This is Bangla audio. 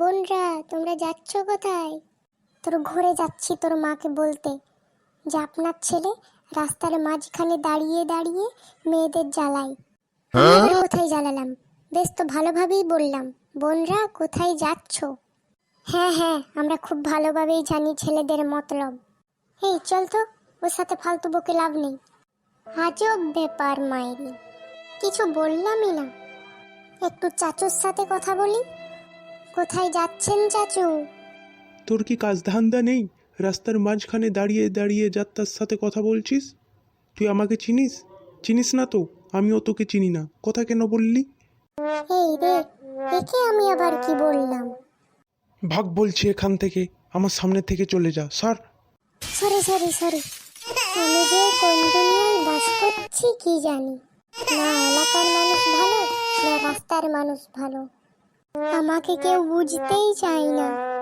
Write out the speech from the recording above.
বোনরা তোমরা যাচ্ছ কোথায়? তোর ঘুরে যাচ্ছি তোর মাকে বলতে। যে আপনার ছেলে রাস্তার মাঝখানে দাঁড়িয়ে দাঁড়িয়ে মেয়েদের জ্বালাই কোথায় জ্বালালাম? বেশ তো ভালোভাবেই বললাম। বোনরা কোথায় যাচ্ছ? হ্যাঁ হ্যাঁ আমরা খুব ভালোভাবেই জানি ছেলেদের মতলব। এই চল তো ওর সাথে ফালতু বকে লাভ নেই। আজব ব্যাপার মাইরি। কিছু বললামই না। একটু চাচুর সাথে কথা বলি। কোথায় যাচ্ছেন চাচু? তোর কি কাজ ধান্দা নেই? রাস্তার মাঝখানে দাঁড়িয়ে দাঁড়িয়ে যাত্রার সাথে কথা বলছিস? তুই আমাকে চিনিস? চিনিস না তো আমিও তোকে চিনি না। কথা কেন বললি? এই রে একে আমি আবার কি বললাম? ভাগ বলছি এখান থেকে আমার সামনে থেকে চলে যা স্যার সরি সরি সরি। আমি যে কোন দুনিয়ায় বাস করছি কি জানি। না এলাকার মানুষ ভালো না রাস্তার মানুষ ভালো। আমাকে কেউ বুঝতেই চায় না।